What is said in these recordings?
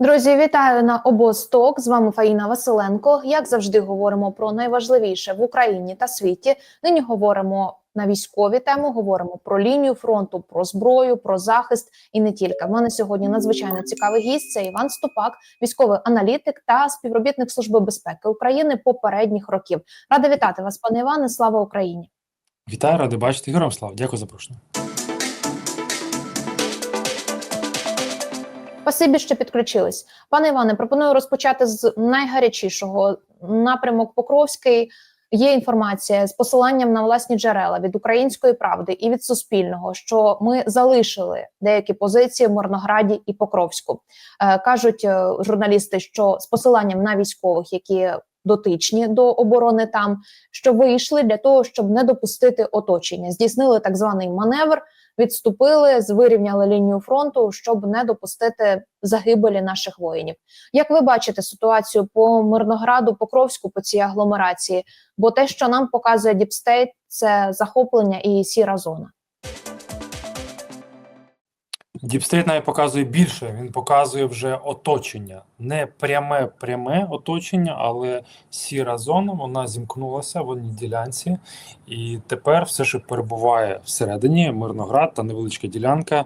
Друзі, вітаю на обосток. З вами Фаїна Василенко. Як завжди, говоримо про найважливіше в Україні та світі. Нині говоримо на військові теми. Говоримо про лінію фронту, про зброю, про захист і не тільки. В мене сьогодні надзвичайно цікавий гість. Це Іван Ступак, військовий аналітик та співробітник Служби безпеки України попередніх років. Рада вітати вас, пане Іване. Слава Україні! Вітаю, радий бачити героям слава. Дякую за запрошення. Спасибі, що підключились. Пане Іване, пропоную розпочати з найгарячішого напрямок Покровський. Є інформація з посиланням на власні джерела від української правди і від Суспільного, що ми залишили деякі позиції в Мирнограді і Покровську. Е, кажуть е, журналісти, що з посиланням на військових, які дотичні до оборони там, що вийшли для того, щоб не допустити оточення, здійснили так званий маневр відступили, вирівняли лінію фронту, щоб не допустити загибелі наших воїнів. Як ви бачите ситуацію по Мирнограду, Покровську, по цій агломерації? Бо те, що нам показує Діпстейт, це захоплення і сіра зона. Діпстейт навіть показує більше. Він показує вже оточення, не пряме пряме оточення, але сіра зона вона зімкнулася в одній ділянці, і тепер все, що перебуває всередині, Мирноград та невеличка ділянка,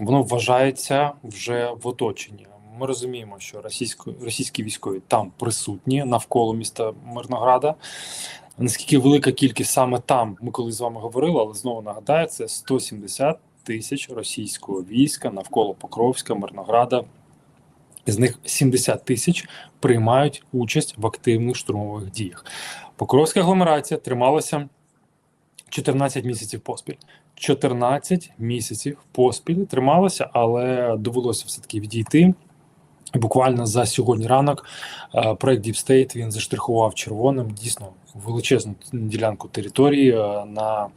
воно вважається вже в оточенні. Ми розуміємо, що російсько, російські військові там присутні навколо міста Мирнограда. Наскільки велика кількість саме там, ми коли з вами говорили, але знову нагадаю, це 170 тисяч російського війська навколо Покровська, Мирнограда. З них 70 тисяч приймають участь в активних штурмових діях. Покровська агломерація трималася 14 місяців поспіль. 14 місяців поспіль трималася, але довелося все-таки відійти. Буквально за сьогодні ранок е, проект Deep State він заштрихував червоним дійсно величезну ділянку території е, на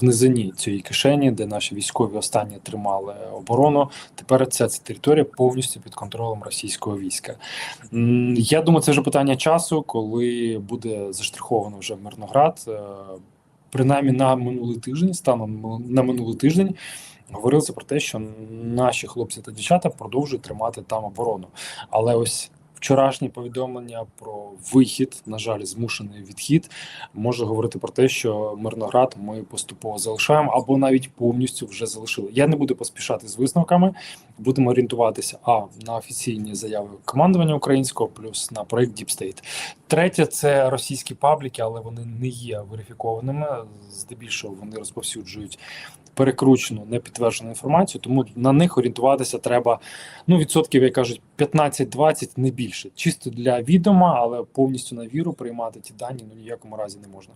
в низині цієї кишені, де наші військові останні тримали оборону. Тепер ця, ця територія повністю під контролем російського війська. Я думаю, це вже питання часу, коли буде заштриховано вже Мирноград. Е, Принаймні на минулий тиждень, станом на минулий тиждень, говорилося про те, що наші хлопці та дівчата продовжують тримати там оборону. Але ось вчорашні повідомлення про вихід, на жаль, змушений відхід, може говорити про те, що Мирноград ми поступово залишаємо або навіть повністю вже залишили. Я не буду поспішати з висновками. Будемо орієнтуватися а на офіційні заяви командування українського, плюс на проект Deep State. Третє це російські пабліки, але вони не є верифікованими. Здебільшого вони розповсюджують перекручену непідтверджену інформацію, тому на них орієнтуватися треба ну відсотків, як кажуть, 15-20, не більше. Чисто для відома, але повністю на віру приймати ті дані ну ніякому разі не можна.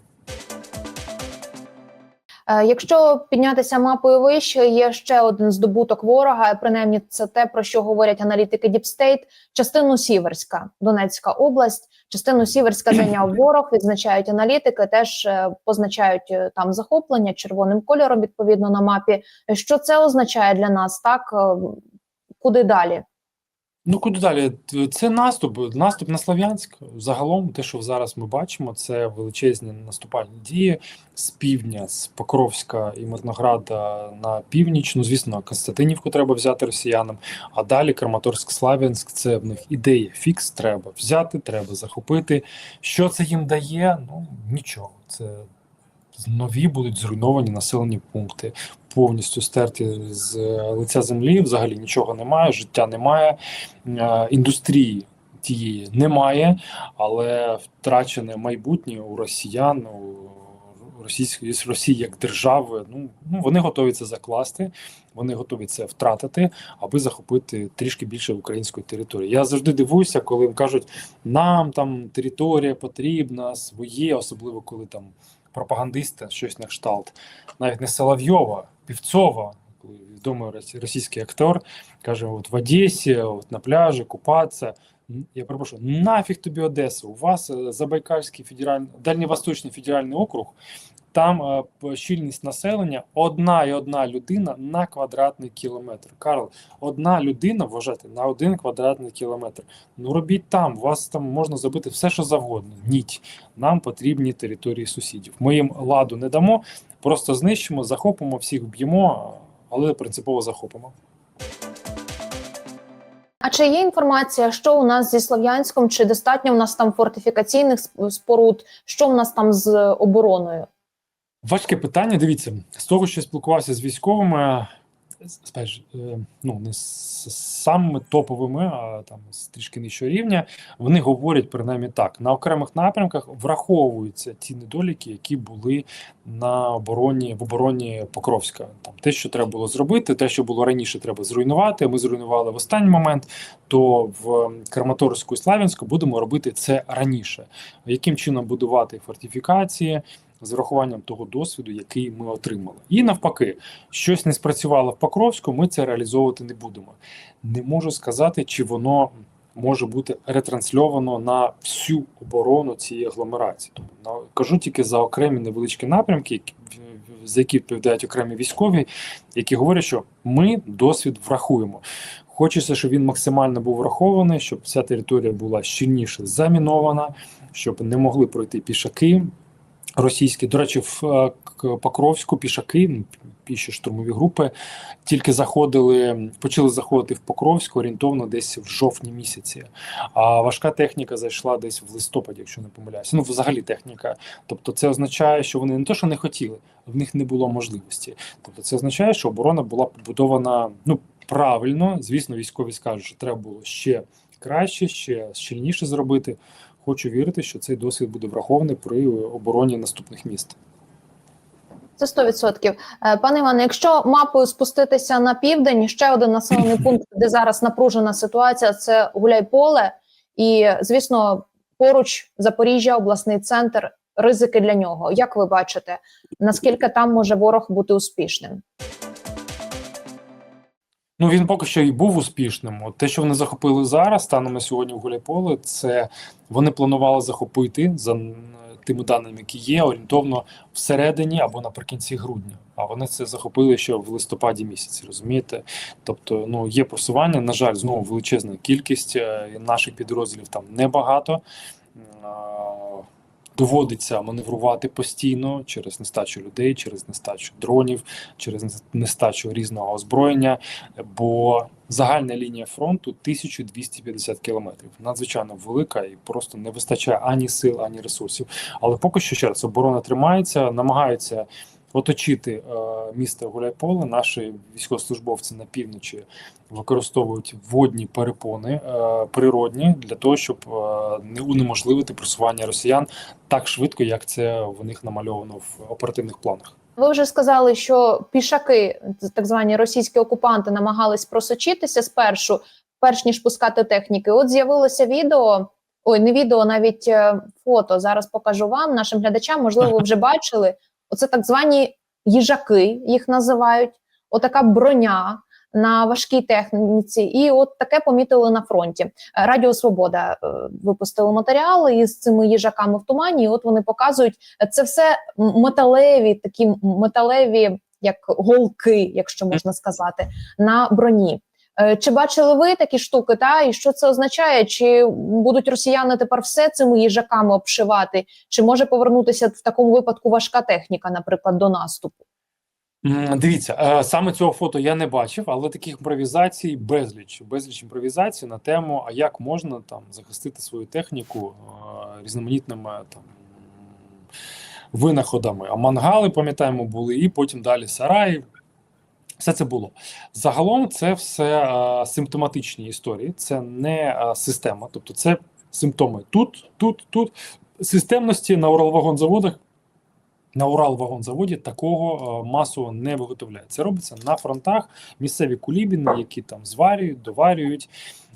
Е, Якщо піднятися мапою вище, є ще один здобуток ворога. Принаймні, це те про що говорять аналітики Діпстейт. Частину Сіверська, Донецька область, частину Сіверська зайняв ворог. Відзначають аналітики, теж е, позначають е, там захоплення червоним кольором відповідно на мапі. Що це означає для нас? Так Е, куди далі? Ну куди далі? Це наступ, наступ на Слов'янськ. Загалом, те, що зараз ми бачимо, це величезні наступальні дії з півдня, з Покровська і Мирнограда на північ. Ну, звісно, Константинівку треба взяти росіянам. А далі Краматорськ-Славянськ це в них ідея фікс. Треба взяти, треба захопити. Що це їм дає? Ну нічого. Це нові будуть зруйновані населені пункти, повністю стерті з лиця землі. Взагалі нічого немає, життя немає, е, індустрії тієї немає, але втрачене майбутнє у росіян. у Російської Росії як держави, ну ну вони готові це закласти, вони готові це втратити, аби захопити трішки більше української території. Я завжди дивуюся, коли кажуть, нам там територія потрібна, своє, особливо коли там пропагандисти, щось на кшталт, навіть не Соловйова, Півцова, відомий російський актор, каже: от в Одесі, от на пляжі, купатися. Я перепрошую, нафіг тобі Одеса. У вас е, Забайкальський федеральний Дальньовосточний федеральний округ. Там е, щільність населення одна і одна людина на квадратний кілометр. Карл, одна людина вважайте на один квадратний кілометр. Ну робіть там, вас там можна зробити все, що завгодно. Ніть. Нам потрібні території сусідів. Ми їм ладу не дамо, просто знищимо, захопимо, всіх б'ємо, але принципово захопимо. А чи є інформація, що у нас зі Слов'янськом, чи достатньо у нас там фортифікаційних споруд, що у нас там з обороною? Важке питання. Дивіться, з того, що я спілкувався з військовими, спеш, е, ну не з самими топовими, а там з трішки нижчого рівня, вони говорять принаймні так: на окремих напрямках враховуються ті недоліки, які були на обороні в обороні Покровська. Там те, що треба було зробити, те, що було раніше, треба зруйнувати. Ми зруйнували в останній момент. То в Краматорську і Славянську будемо робити це раніше. Яким чином будувати фортифікації? З врахуванням того досвіду, який ми отримали. І навпаки, щось не спрацювало в Покровську, ми це реалізовувати не будемо. Не можу сказати, чи воно може бути ретрансльовано на всю оборону цієї агломерації. Тобто, на- кажу тільки за окремі невеличкі напрямки, за які відповідають окремі військові, які говорять, що ми досвід врахуємо. Хочеться, щоб він максимально був врахований, щоб вся територія була щільніше замінована, щоб не могли пройти пішаки, російські. До речі, в е, Покровську пішаки, піші штурмові групи, тільки заходили, почали заходити в Покровську орієнтовно десь в жовтні місяці. А важка техніка зайшла десь в листопаді, якщо не помиляюся. Ну, взагалі техніка. Тобто, це означає, що вони не то, що не хотіли, в них не було можливості. Тобто, це означає, що оборона була побудована ну правильно. Звісно, військові скажуть, що треба було ще краще, ще щільніше зробити. Хочу вірити, що цей досвід буде врахований при обороні наступних міст. Це 100%. Е, Пане Іване, якщо мапою спуститися на південь, ще один населений пункт, де зараз напружена ситуація, це Гуляйполе. І, звісно, поруч Запоріжжя, обласний центр, ризики для нього. Як ви бачите, наскільки там може ворог бути успішним? Ну він поки що і був успішним. От те, що вони захопили зараз, станом на сьогодні в Гуляйполе, це вони планували захопити за тими даними, які є, орієнтовно всередині або наприкінці грудня. А вони це захопили ще в листопаді місяці. Розумієте? Тобто, ну є просування. На жаль, знову величезна кількість е, наших підрозділів там небагато. Доводиться маневрувати постійно через нестачу людей, через нестачу дронів, через нестачу різного озброєння. Бо загальна лінія фронту 1250 кілометрів. Надзвичайно велика і просто не вистачає ані сил, ані ресурсів. Але поки що ще раз оборона тримається, намагаються оточити е, місто Гуляйполе. Наші військовослужбовці на півночі використовують водні перепони е, природні для того, щоб е, не унеможливити просування росіян так швидко, як це в них намальовано в оперативних планах. Ви вже сказали, що пішаки, так звані російські окупанти, намагались просочитися спершу, перш ніж пускати техніки. От з'явилося відео. Ой, не відео, навіть фото. Зараз покажу вам, нашим глядачам. Можливо, ви вже бачили. Оце так звані їжаки, їх називають. Отака броня на важкій техніці, і от таке помітили на фронті. Радіо Свобода е, випустили матеріали із цими їжаками в тумані. І от вони показують це все металеві, такі металеві, як голки, якщо можна сказати, на броні. Е, Чи бачили ви такі штуки? Та і що це означає? Чи будуть росіяни тепер все цими їжаками обшивати? Чи може повернутися в такому випадку важка техніка, наприклад, до наступу? Дивіться, е, саме цього фото я не бачив, але таких імпровізацій безліч. Безліч імпровізацій на тему, а як можна там захистити свою техніку е, різноманітними там винаходами. А мангали, пам'ятаємо, були, і потім далі сараї. Все це було. Загалом це все е, симптоматичні історії, це не е, система. Тобто це симптоми тут, тут, тут. Системності на Уралвагонзаводах на Уралвагонзаводі такого е, масово не виготовляють. Це робиться на фронтах місцеві кулібіни, які там зварюють, доварюють.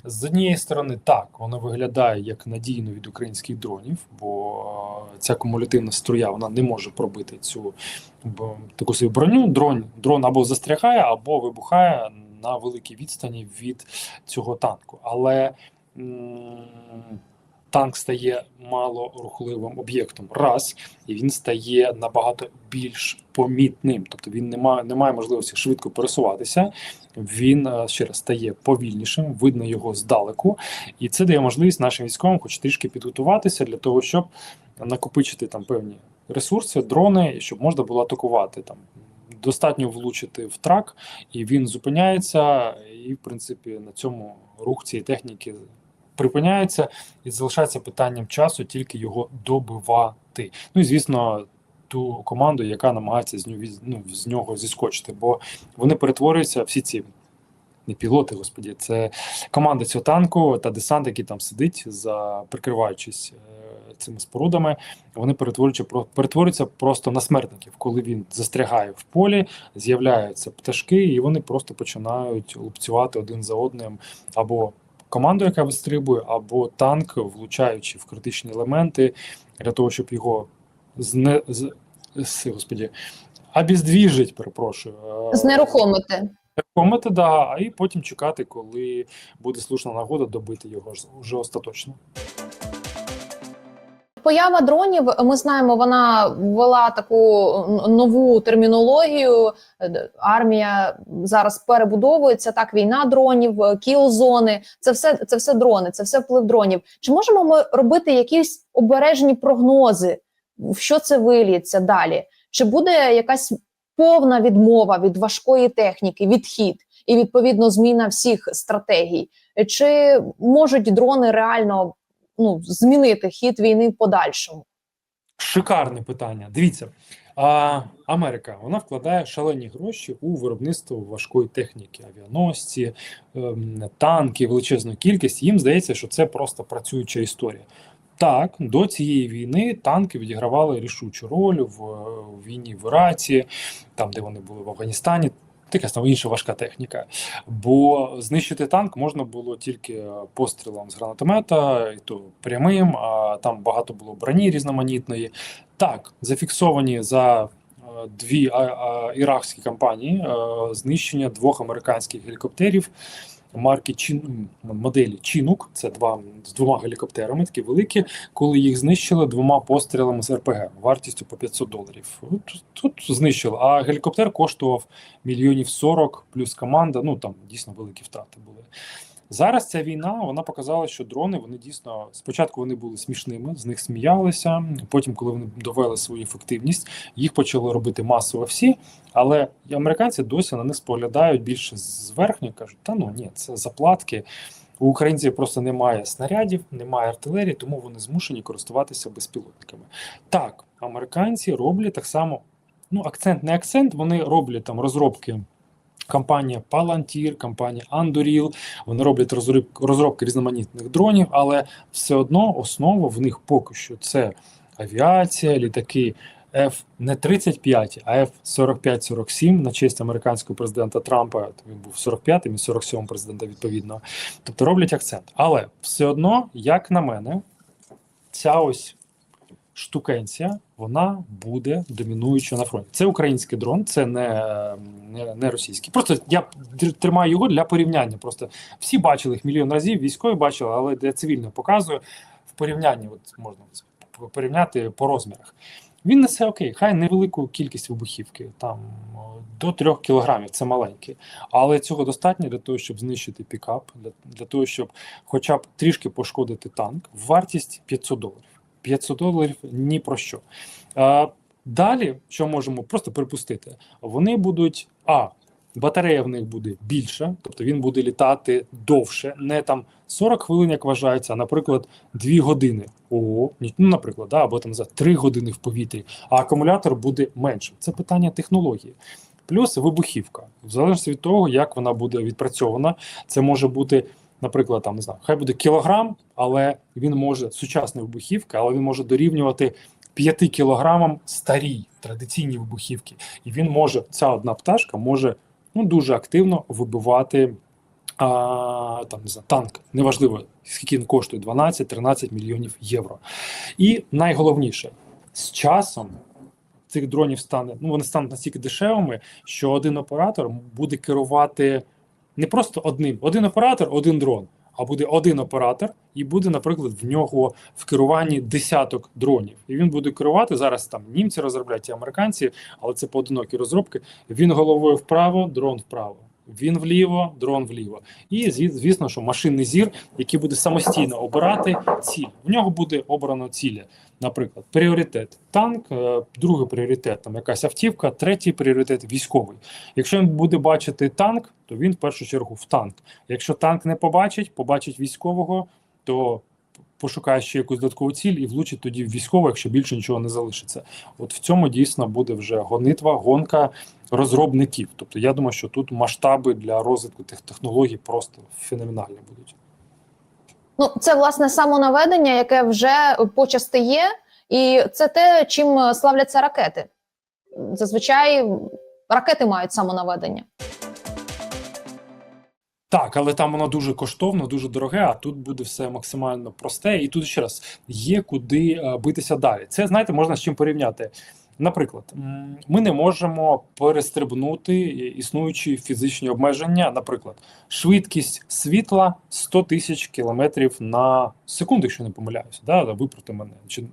З однієї сторони, так воно виглядає як надійно від українських дронів, бо е, ця кумулятивна струя вона не може пробити цю таку свою броню. Дрон, дрон або застрягає, або вибухає на великій відстані від цього танку. Але м, танк стає малорухливим об'єктом раз, і він стає набагато більш помітним. Тобто він не має, не має можливості швидко пересуватися. Він е, ще раз стає повільнішим, видно його здалеку, і це дає можливість нашим військовим, хоч трішки підготуватися для того, щоб накопичити там певні ресурси, дрони, щоб можна було атакувати там достатньо влучити в трак, і він зупиняється, і в принципі на цьому рух цієї техніки припиняється, і залишається питанням часу тільки його добивати. Ну і звісно. Ту команду, яка намагається з нього, ну, з нього зіскочити, бо вони перетворюються всі ці не пілоти, господі, це команда цього танку та десант, який там сидить, за прикриваючись е, цими спорудами, вони перетворюються про- перетворюються просто на смертників. Коли він застрягає в полі, з'являються пташки, і вони просто починають лупцювати один за одним або команду, яка вистрибує, або танк, влучаючи в критичні елементи для того, щоб його зне з, господі. Обездвіжить, перепрошую. Знерухомити. Знерухомити. Комити, да, а і потім чекати, коли буде слушна нагода добити його вже остаточно. Поява дронів, ми знаємо, вона ввела таку нову термінологію. Армія зараз перебудовується. Так, війна дронів, кіл-зони. Це все, це все дрони, це все вплив дронів. Чи можемо ми робити якісь обережні прогнози, в що це виліється далі? Чи буде якась повна відмова від важкої техніки, відхід і відповідно зміна всіх стратегій? Чи можуть дрони реально ну, змінити хід війни в подальшому? Шикарне питання. Дивіться, а, Америка вона вкладає шалені гроші у виробництво важкої техніки, авіаносці, ем, танки, величезну кількість. Їм здається, що це просто працююча історія. Так, до цієї війни танки відігравали рішучу роль в, в війні в Іраці, там, де вони були в Афганістані. Така там інша важка техніка. Бо знищити танк можна було тільки пострілом з гранатомета, і то прямим, а там багато було броні різноманітної. Так, зафіксовані за е, дві іракські компанії е, знищення двох американських гелікоптерів марки Чин моделі Чінук. Це два з двома гелікоптерами, такі великі, коли їх знищили двома пострілами з РПГ вартістю по 500 доларів. Тут, тут знищили. А гелікоптер коштував мільйонів 40 плюс команда. Ну там дійсно великі втрати були. Зараз ця війна вона показала, що дрони вони дійсно спочатку вони були смішними, з них сміялися. Потім, коли вони довели свою ефективність, їх почали робити масово всі. Але американці досі на них споглядають більше зверхньо. кажуть, та ну ні, це заплатки. У українців просто немає снарядів, немає артилерії, тому вони змушені користуватися безпілотниками. Так, американці роблять так само. Ну, акцент не акцент, вони роблять там розробки. Компанія Palantir, компанія Anduril, вони роблять розроб- розробки різноманітних дронів, але все одно основа в них поки що це авіація, літаки F не 35, а F-45-47 на честь американського президента Трампа. Він був 45-м і 47-м президента відповідно. Тобто роблять акцент. Але все одно, як на мене, ця ось штукенція, вона буде домінуюча на фронті. Це український дрон, це не, не, не російський. Просто я тримаю його для порівняння. Просто всі бачили їх мільйон разів, військові бачили, але для цивільного показую в порівнянні. От можна порівняти по розмірах. Він несе окей, хай невелику кількість вибухівки, там до 3 кілограмів, це маленьке. Але цього достатньо для того, щоб знищити пікап, для, для того, щоб хоча б трішки пошкодити танк. Вартість 500 доларів. 500 доларів ні про що. Далі, що можемо просто припустити, вони будуть а. Батарея в них буде більша, тобто він буде літати довше, не там 40 хвилин, як вважається, а наприклад, 2 години. Ого, ну, наприклад, да, або там за 3 години в повітрі, а акумулятор буде меншим. Це питання технології. Плюс вибухівка. В залежності від того, як вона буде відпрацьована, це може бути, наприклад, там не знаю, хай буде кілограм, але він може сучасна вибухівка, але він може дорівнювати 5 кілограмам старій традиційні вибухівки. І він може, ця одна пташка може ну, дуже активно вибивати а, там, не знаю, танк. Неважливо, скільки він коштує 12-13 мільйонів євро. І найголовніше, з часом цих дронів стане, ну вони стануть настільки дешевими, що один оператор буде керувати не просто одним, один оператор, один дрон. А буде один оператор, і буде, наприклад, в нього в керуванні десяток дронів. І він буде керувати зараз. Там німці розробляють і американці, але це поодинокі розробки. Він головою вправо, дрон вправо. Він вліво, дрон вліво. І звісно, що машинний зір, який буде самостійно обирати ціль. В нього буде обрано цілі. Наприклад, пріоритет танк, е, другий пріоритет там якась автівка, третій пріоритет військовий. Якщо він буде бачити танк, то він в першу чергу в танк. Якщо танк не побачить, побачить військового, то пошукає ще якусь додаткову ціль і влучить тоді в військового, якщо більше нічого не залишиться. От в цьому дійсно буде вже гонитва, гонка розробників. Тобто я думаю, що тут масштаби для розвитку тих технологій просто феноменальні будуть. Ну, це власне самонаведення, яке вже почасти є, і це те, чим славляться ракети. Зазвичай ракети мають самонаведення. Так, але там воно дуже коштовно, дуже дороге, а тут буде все максимально просте. І тут ще раз є куди е, битися далі. Це знаєте, можна з чим порівняти. Наприклад, ми не можемо перестрибнути існуючі фізичні обмеження. Наприклад, швидкість світла 100 тисяч кілометрів на секунду, якщо не помиляюся. Да? Випроти мене. Чи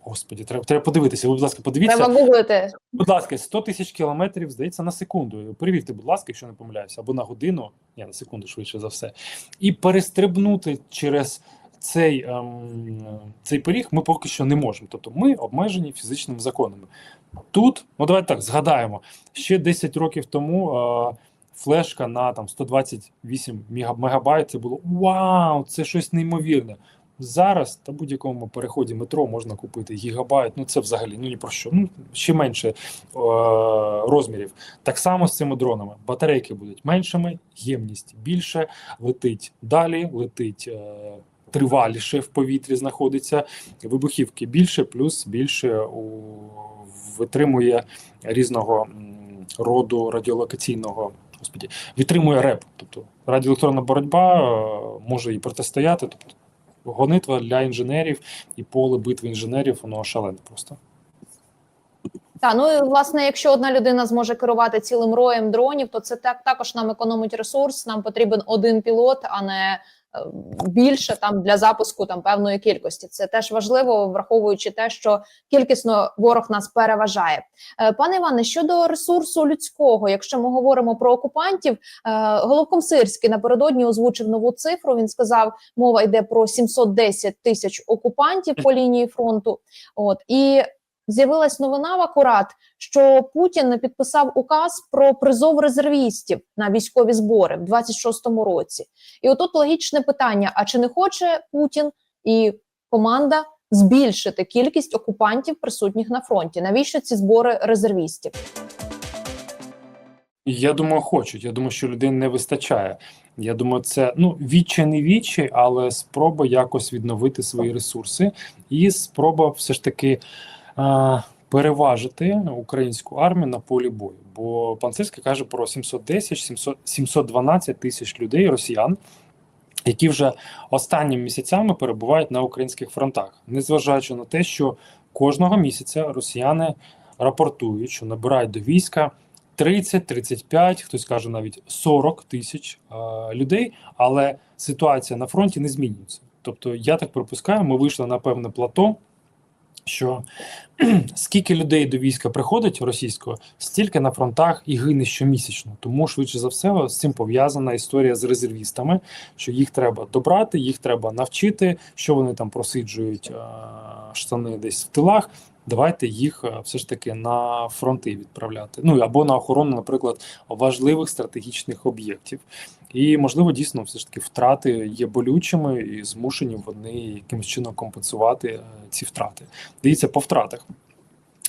господі, треба, треба подивитися. Ви, будь ласка, подивіться. Треба гуглити. Будь ласка, 100 тисяч кілометрів, здається, на секунду. Перевірте, будь ласка, якщо не помиляюся, або на годину, ні, на секунду швидше за все. І перестрибнути через цей, ем, цей поріг ми поки що не можемо. Тобто ми обмежені фізичними законами. Тут, ну давайте так, згадаємо, ще 10 років тому е, флешка на там 128 мега- мегабайт це було вау, це щось неймовірне. Зараз на будь-якому переході метро можна купити гігабайт. Ну це взагалі ну ні про що. Ну ще менше е, розмірів. Так само з цими дронами. Батарейки будуть меншими, ємність більше, летить далі, летить е, триваліше в повітрі знаходиться, вибухівки більше, плюс більше у, витримує різного роду радіолокаційного. Господі, відтримує реп, тобто радіоелектронна боротьба е, може і протистояти. Тобто гонитва для інженерів і поле битви інженерів, воно шалене просто. Та ну і власне, якщо одна людина зможе керувати цілим роєм дронів, то це так також нам економить ресурс. Нам потрібен один пілот, а не більше там для запуску там певної кількості. Це теж важливо, враховуючи те, що кількісно ворог нас переважає. Е, Пане Іване, щодо ресурсу людського, якщо ми говоримо про окупантів, е, головком Сирський напередодні озвучив нову цифру. Він сказав, мова йде про 710 тисяч окупантів по лінії фронту. От і з'явилась новина в акурат, що Путін підписав указ про призов резервістів на військові збори в 26-му році. І отут логічне питання: а чи не хоче Путін і команда збільшити кількість окупантів, присутніх на фронті? Навіщо ці збори резервістів? Я думаю, хочуть. Я думаю, що людей не вистачає. Я думаю, це ну відчай не відчай, але спроба якось відновити свої ресурси, і спроба все ж таки переважити українську армію на полі бою. Бо пан Сирський каже про 710 700, 712 тисяч людей, росіян, які вже останніми місяцями перебувають на українських фронтах, незважаючи на те, що кожного місяця росіяни рапортують, що набирають до війська 30, 35, хтось каже навіть 40 тисяч е, людей, але ситуація на фронті не змінюється. Тобто, я так припускаю, ми вийшли на певне плато, що скільки людей до війська приходить російського, стільки на фронтах і гине щомісячно. Тому швидше за все з цим пов'язана історія з резервістами, що їх треба добрати, їх треба навчити, що вони там просиджують е, штани десь в тилах. Давайте їх е, все ж таки на фронти відправляти. Ну або на охорону, наприклад, важливих стратегічних об'єктів. І можливо, дійсно, все ж таки втрати є болючими і змушені вони якимось чином компенсувати е, ці втрати. Дивіться по втратах.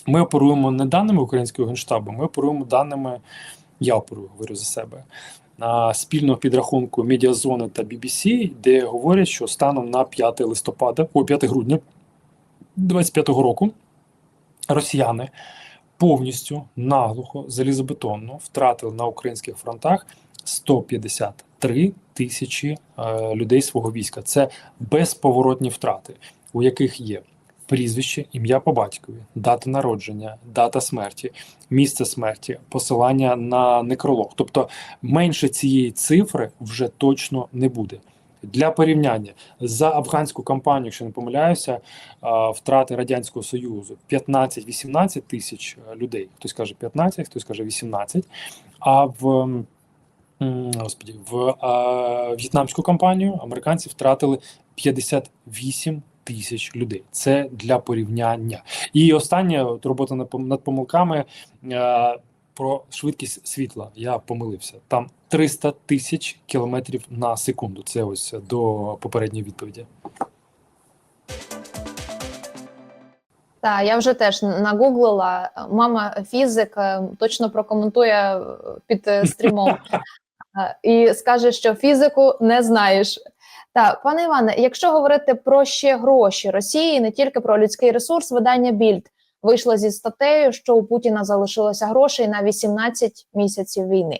Ми оперуємо не даними українського генштабу, ми оперуємо даними. Я оперую, говорю за себе. На спільного підрахунку Медіазони та BBC, де говорять, що станом на 5 листопада, о 5 грудня 25-го року росіяни повністю наглухо залізобетонно втратили на українських фронтах 153 тисячі е, людей свого війська. Це безповоротні втрати, у яких є прізвище, ім'я по батькові, дата народження, дата смерті, місце смерті, посилання на некролог. Тобто менше цієї цифри вже точно не буде. Для порівняння за афганську кампанію, якщо не помиляюся, втрати радянського союзу 15-18 тисяч людей. Хтось каже 15, хтось каже 18. А в господі, в е, в'єтнамську кампанію американці втратили 58 тисяч людей. Це для порівняння. І остання робота над пом- помилками е, про швидкість світла. Я помилився. Там 300 тисяч кілометрів на секунду. Це ось до попередньої відповіді. Так, я вже теж нагуглила. Мама фізик е, точно прокоментує е, під е, стрімом і скаже, що фізику не знаєш. Так, пане Іване, якщо говорити про ще гроші Росії, не тільки про людський ресурс, видання Більд вийшло зі статтею, що у Путіна залишилося грошей на 18 місяців війни.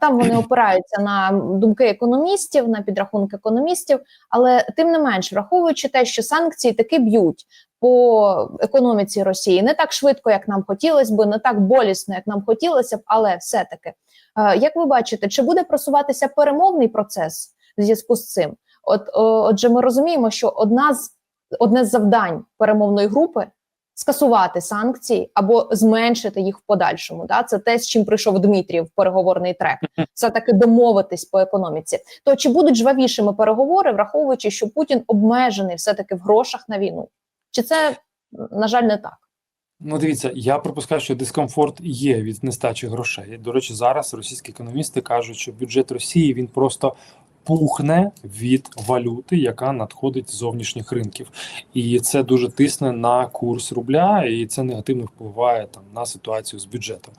Там вони опираються на думки економістів, на підрахунки економістів, але тим не менш, враховуючи те, що санкції таки б'ють по економіці Росії не так швидко, як нам хотілося би, не так болісно, як нам хотілося б, але все-таки, Е, як ви бачите, чи буде просуватися перемовний процес в зв'язку з цим? От отже, ми розуміємо, що одна з одне з завдань перемовної групи скасувати санкції або зменшити їх в подальшому. Да? Це те, з чим прийшов Дмитрів в переговорний трек. Все таки домовитись по економіці. То чи будуть жвавішими переговори, враховуючи, що Путін обмежений все таки в грошах на війну? Чи це на жаль не так? Ну, дивіться, я припускаю, що дискомфорт є від нестачі грошей. До речі, зараз російські економісти кажуть, що бюджет Росії він просто пухне від валюти, яка надходить з зовнішніх ринків, і це дуже тисне на курс рубля, і це негативно впливає там на ситуацію з бюджетом.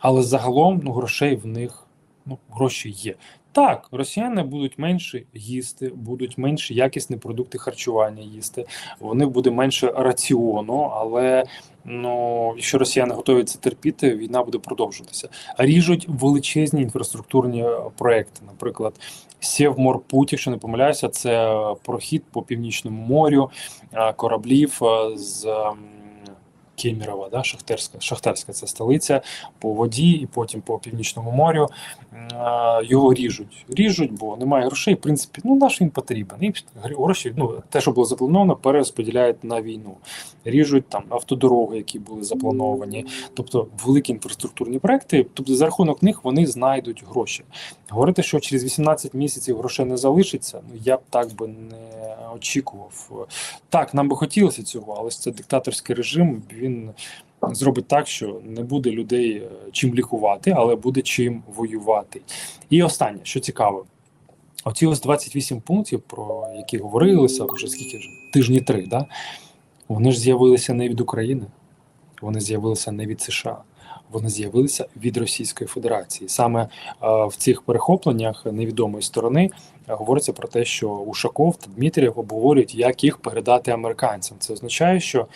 Але загалом ну грошей в них ну гроші є. Так, росіяни будуть менше їсти, будуть менш якісні продукти харчування їсти. Вони буде менше раціону, але ну якщо росіяни готові це терпіти, війна буде продовжуватися. Ріжуть величезні інфраструктурні е, проекти, наприклад. Сєвморпуть, якщо не помиляюся, це е, прохід по північному морю е, кораблів з ем, Кемірова, да, Шахтерська, Шахтарська це столиця по воді, і потім по північному морю його ріжуть. Ріжуть, бо немає грошей. В принципі, ну наш він потрібен. І гроші, ну те, що було заплановано, перерозподіляють на війну. Ріжуть там автодороги, які були заплановані, тобто великі інфраструктурні проекти. Тобто за рахунок них вони знайдуть гроші. Говорити, що через 18 місяців грошей не залишиться, ну я б так би не очікував. Так, нам би хотілося цього, але це диктаторський режим. Він зробить так, що не буде людей е, чим лікувати, але буде чим воювати. І останнє, що цікаво, оці ось 28 пунктів, про які говорилися вже скільки вже тижні три, да? вони ж з'явилися не від України, вони з'явилися не від США. Вони з'явилися від Російської Федерації. Саме е, в цих перехопленнях невідомої сторони е, говориться про те, що Ушаков та Дмитрієв обговорюють, як їх передати американцям. Це означає, що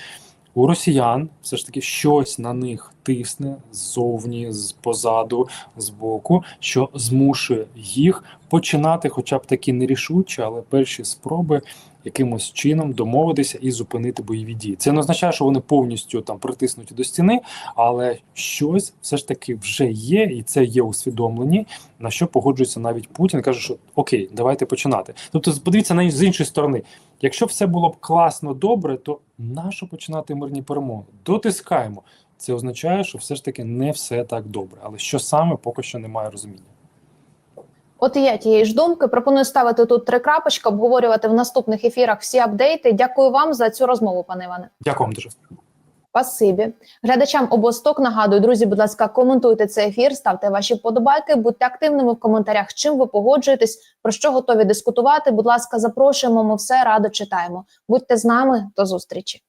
у росіян все ж таки щось на них тисне ззовні, з позаду, з боку, що змушує їх починати, хоча б такі нерішучі, але перші спроби якимось чином домовитися і зупинити бойові дії. Це не означає, що вони повністю там притиснуті до стіни, але щось все ж таки вже є, і це є усвідомлені, на що погоджується навіть Путін. каже, що окей, давайте починати. Тобто, подивіться на з іншої сторони. Якщо все було б класно добре, то нащо починати мирні перемоги? Дотискаємо. Це означає, що все ж таки не все так добре. Але що саме поки що немає розуміння. От і я тієї ж думки пропоную ставити тут три крапочки, обговорювати в наступних ефірах всі апдейти. Дякую вам за цю розмову, пане Іване. Дякую вам дуже. Спасибі глядачам обосток. Нагадую, друзі, будь ласка, коментуйте цей ефір, ставте ваші подобайки, будьте активними в коментарях. Чим ви погоджуєтесь, про що готові дискутувати? Будь ласка, запрошуємо. Ми все радо читаємо. Будьте з нами до зустрічі.